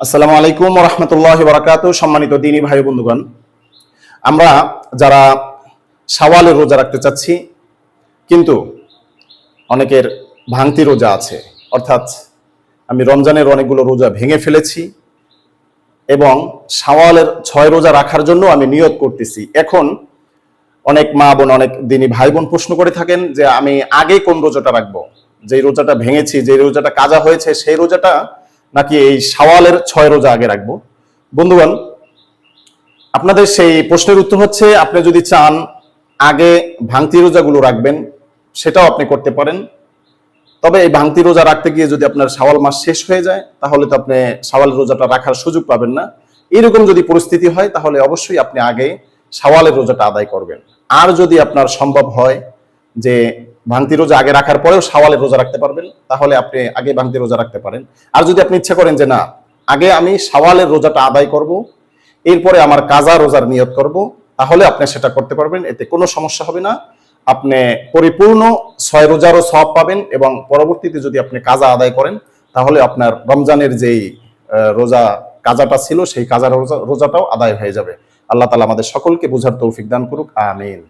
আসসালামু আলাইকুম রহমতুল্লাহ বারাকাত সম্মানিত দিনী ভাই বন্ধুগণ। আমরা যারা সাওয়ালের রোজা রাখতে চাচ্ছি, কিন্তু অনেকের ভাঙতি রোজা আছে, অর্থাৎ আমি রমজানের অনেকগুলো রোজা ভেঙে ফেলেছি এবং সাওয়ালের ছয় রোজা রাখার জন্য আমি নিয়ত করতেছি। এখন অনেক মা বোন, অনেক দিনী ভাই বোন প্রশ্ন করে থাকেন যে আমি আগে কোন রোজাটা রাখব? যে রোজাটা ভেঙেছি যে রোজাটা কাজা হয়েছে, সেই রোজাটা নাকি এই সাওয়ালের ছয় রোজা আগে রাখব? বন্ধুগণ, আপনাদের সেই প্রশ্নের উত্তর হচ্ছে, আপনি যদি চান আগে ভাঙতি রোজাগুলো রাখবেন, সেটাও আপনি করতে পারেন। তবে এই ভাঙতি রোজা রাখতে গিয়ে যদি আপনার সাওয়াল মাস শেষ হয়ে যায়, তাহলে তো আপনি সাওয়াল রোজাটা রাখার সুযোগ পাবেন না। এরকম যদি পরিস্থিতি হয়, তাহলে অবশ্যই আপনি আগে সাওয়ালের রোজাটা আদায় করবেন। আর যদি আপনার সম্ভব হয় যে ভাঙতি রোজা আগে রাখার পরেও সাওয়ালের রোজা রাখতে পারবেন। তাহলে আপনি আগে ভাঙতি রোজা রাখতে পারেন। আর যদি আপনি ইচ্ছা করেন যে না, আগে আমি সাওয়ালের রোজাটা আদায় করব, এরপরে আমার কাজা রোজার নিয়ত করব, তাহলে আপনি সেটা করতে পারবেন, এতে কোনো সমস্যা হবে না। আপনি পরিপূর্ণ ছয় রোজারও সব পাবেন এবং পরবর্তীতে যদি আপনি কাজা আদায় করেন, তাহলে আপনার রমজানের যেই রোজা কাজাটা ছিল, সেই কাজার রোজা, রোজাটাও আদায় হয়ে যাবে। আল্লাহ তালা আমাদের সকলকে বোঝার তৌফিক দান করুক। আমিন।